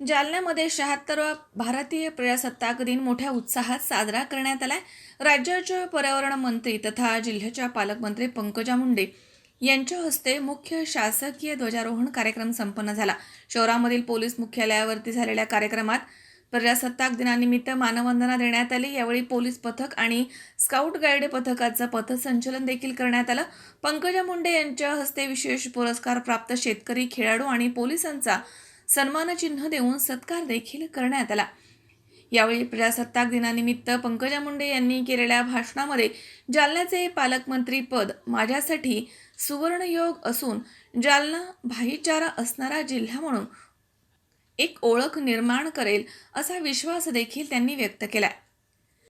जालन्यामध्ये शहात्तरवा भारतीय प्रजासत्ताक दिन मोठ्या उत्साहात साजरा करण्यात आलाय. राज्याचे पर्यावरण मंत्री तथा जिल्ह्याच्या पालकमंत्री पंकजा मुंडे यांच्या हस्ते मुख्य शासकीय ध्वजारोहण कार्यक्रम संपन्न झाला. शहरामधील पोलीस मुख्यालयावरती झालेल्या कार्यक्रमात प्रजासत्ताक दिनानिमित्त मानवंदना देण्यात आली. यावेळी पोलीस पथक आणि स्काउट गाईड पथकाचं पथसंचलन देखील करण्यात आलं. पंकजा मुंडे यांच्या हस्ते विशेष पुरस्कार प्राप्त शेतकरी खेळाडू आणि पोलिसांचा सन्मानचिन्ह देऊन सत्कार देखील करण्यात आला. यावेळी प्रजासत्ताक दिनानिमित्त पंकजा मुंडे यांनी केलेल्या भाषणामध्ये जालन्याचे पालकमंत्री पद माझ्यासाठी सुवर्णयोग असून जालना भाईचारा असणारा जिल्हा म्हणून एक ओळख निर्माण करेल असा विश्वास देखील त्यांनी व्यक्त केला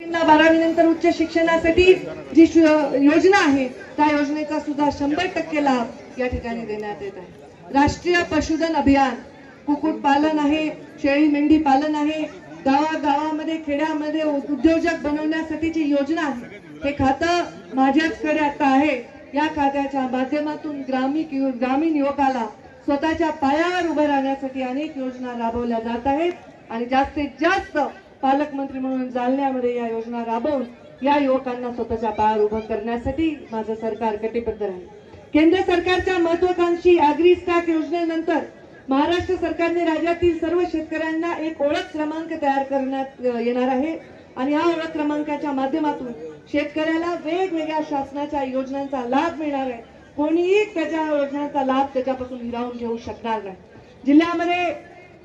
बारावी नंतर उच्च शिक्षणासाठी जी योजना आहे त्या योजनेचा सुद्धा शंभर टक्के लाभ या ठिकाणी देण्यात येत आहे. राष्ट्रीय पशुधन अभियान कुक्कुटपालन आहे शेळी मेंढी पालन आहे गावागावामध्ये खेड्यामध्ये उद्योजक बनवण्यासाठीची योजना आहे. हे खातं माझ्याचकडे आता आहे. या खात्याच्या माध्यमातून ग्रामीण ग्रामीण युवकाला स्वतःच्या पायावर उभं राहण्यासाठी अनेक योजना राबवल्या जात आहेत. आणि जास्तीत जास्त पालकमंत्री म्हणून जालन्यामध्ये या योजना राबवून या युवकांना स्वतःच्या पायावर उभं करण्यासाठी माझं सरकार कटिबद्ध राहील. केंद्र सरकारच्या महत्वाकांक्षी अॅग्री स्टॅक योजनेनंतर महाराष्ट्र सरकारने राज्यातील सर्व शेतकऱ्यांना एक ओळख क्रमांक तयार करण्यात येणार आहे. आणि या ओळख क्रमांकाच्या माध्यमातून शेतकऱ्याला वेगवेगळ्या शासनाच्या योजनांचा लाभ मिळणार आहे. कोणीही त्याच्या योजनांचा लाभ त्याच्यापासून हिरावून घेऊ शकणार नाही. जिल्ह्यामध्ये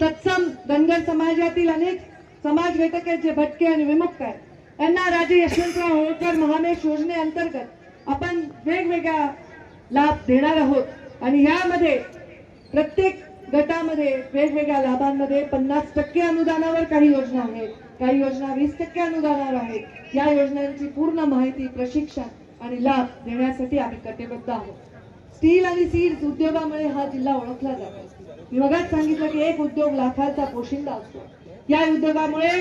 तत्सम धनगर समाजातील अनेक समाज घटक आहेत जे भटके आणि विमुक्त आहेत. यांना राजे यशवंतराव होळकर महामेश योजनेअंतर्गत आपण वेगवेगळ्या लाभ देणार आहोत. आणि यामध्ये प्रत्येक गटामध्ये वेगवेगळ्या लाभांमध्ये पन्नास टक्के अनुदानावर काही योजना आहेत. काही योजना वीस टक्के अनुदानावर आहेत. या योजनांची पूर्ण माहिती प्रशिक्षण आणि लाभ देण्यासाठी आम्ही कटिबद्ध आहोत. स्टील आणि सीड्स उद्योगामुळे हा जिल्हा ओळखला जातो. मी मगाच सांगितलं की एक उद्योग लाखांचा पोशिंदा असतो. या उद्योगामुळे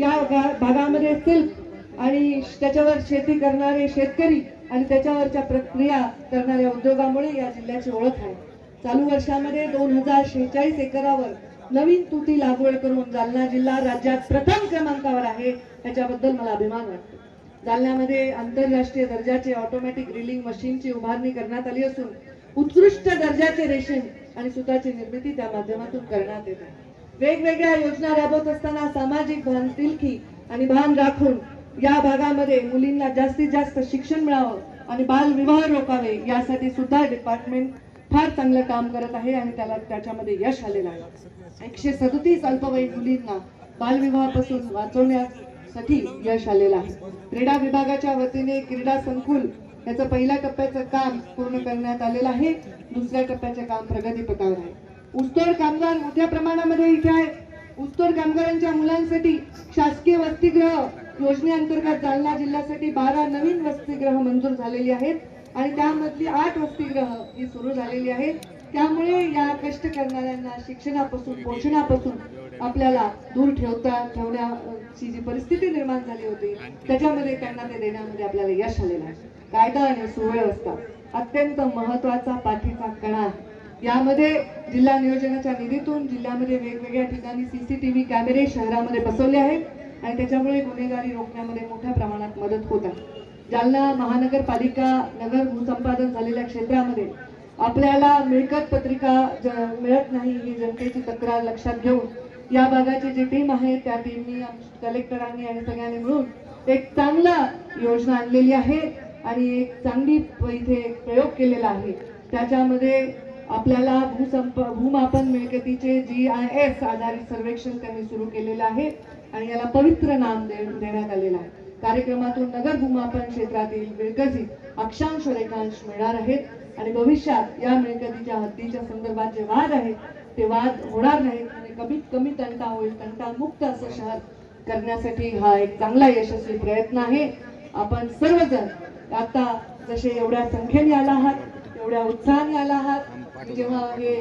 या भागामध्ये सिल्क आणि त्याच्यावर शेती करणारे शेतकरी आणि त्याच्यावरच्या प्रक्रिया करणाऱ्या उद्योगामुळे या जिल्ह्याची ओळख आहे. चालू वर्षामध्ये दोन हजार शेहेचाळीस एकरावर नवीन तुती लागवड करून जालना जिल्हा राज्यात प्रथम क्रमांकावर आहे याच्याबद्दल मला अभिमान वाटतो. जालन्यामध्ये आंतरराष्ट्रीय दर्जाचे ऑटोमॅटिक ड्रिलिंग मशीनची उभारणी करण्यात आली असून उत्कृष्ट दर्जाचे रेशीम आणि सुताची निर्मिती त्या माध्यमातून करण्यात येत आहे. वेगवेगळ्या योजना राबवत असताना सामाजिक भान तिलकी आणि भान राखून या भागामध्ये मुलींना जास्तीत जास्त शिक्षण मिळावं आणि बालविवाह रोखावे यासाठी सुद्धा डिपार्टमेंट फार चांगलं काम करत आहे आणि त्याला त्याच्यामध्ये यश आलेलं आहे. एकशे सदतीस अल्पवयीन मुलींना बालविवाहापासून वाचवण्यासाठी यश आलेलं आहे. क्रीडा विभागाच्या वतीने क्रीडा संकुल याचं पहिल्या टप्प्याचं काम पूर्ण करण्यात आलेलं आहे. दुसऱ्या टप्प्याचे काम प्रगतीपथावर आहे. ऊसतोड कामगार मोठ्या प्रमाणामध्ये इथे आहेत. ऊसतोड कामगारांच्या मुलांसाठी शासकीय वसतिगृह योजनेअंतर्गत जालना जिल्ह्यासाठी बारा नवीन वसतिगृह मंजूर झालेली आहेत. आणि त्यामधली आठ वसतिगृह ही सुरू झालेली आहेत. त्यामुळे या कष्ट करणाऱ्यांना शिक्षणापासून पोषणापासून आपल्याला दूर ठेवता ठेवण्याची जी परिस्थिती निर्माण झाली होती त्याच्यामध्ये त्यांना ते देण्यामध्ये आपल्याला यश आलेलं आहे. कायदा आणि सुव्यवस्था अत्यंत महत्त्वाचा पाठीचा कणा आहे. यामध्ये जिल्हा नियोजनाच्या निधीतून जिल्ह्यामध्ये वेगवेगळ्या ठिकाणी सीसीटीव्ही कॅमेरे शहरामध्ये बसवले आहेत. आणि त्याच्यामुळे गुन्हेगारी रोखण्यामध्ये मोठ्या प्रमाणात मदत होत आहे. जालना महानगरपालिका नगर भूसंपादन झालेल्या क्षेत्रामध्ये आपल्याला मिळकत पत्रिका ज- मिळत नाही ही जनतेची तक्रार लक्षात घेऊन या भागाची जी टीम आहे त्या टीमनी कलेक्टरांनी आणि सगळ्यांनी मिळून एक चांगला योजना आणलेली आहे आणि एक चांगली इथे एक प्रयोग केलेला आहे. त्याच्यामध्ये आपल्याला भूसंप भूमापन मिळकतीचे जी आय एस आधारित सर्वेक्षण त्यांनी सुरू केलेलं आहे आणि याला पवित्र नाम दे- देण्यात आलेलं आहे. कार्यक्रमातून नगर भूमापन क्षेत्रातील विकसित अक्षांश रेखांश मिळणार आहेत. आणि भविष्यात या मिळकतीच्या हद्दीच्या संदर्भात जे वाद आहेत ते वाद होणार नाहीत. आणि कमीत कमी तंटा होईल तंटा मुक्त असं शहर करण्यासाठी हा एक चांगला यशस्वी प्रयत्न आहे. आपण सर्वजण आता जसे एवढ्या संख्येने आला आहात एवढ्या उत्साहाने आला आहात जेव्हा हे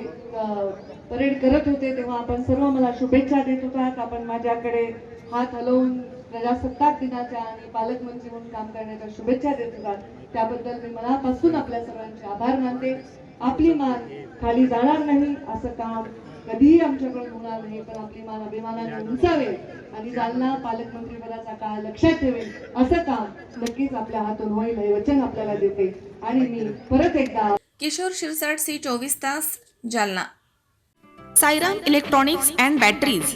परेड करत होते तेव्हा आपण सर्व मला शुभेच्छा देत होतात आपण माझ्याकडे हात हलवून प्रजासत्ताक दिनाच्या आणि पालकमंत्री म्हणून काम करण्याच्या शुभेच्छा देत होतात त्याबद्दल मी मनापासून आपल्या सर्वांचे आभार मानते. आपली मान खाली जाणार नाही असं काम कधीही आमच्याकडून होणार नाही पण आपली मान अभिमानाने उंचावेल आणि जालना पालकमंत्री पदाचा काळ लक्षात ठेवेल असं काम नक्कीच आपल्या हातून होईल हे वचन आपल्याला देते. आणि मी परत एकदा किशोर शिरसाट सी चोवीस तास Jalna. Sairam electronics and batteries.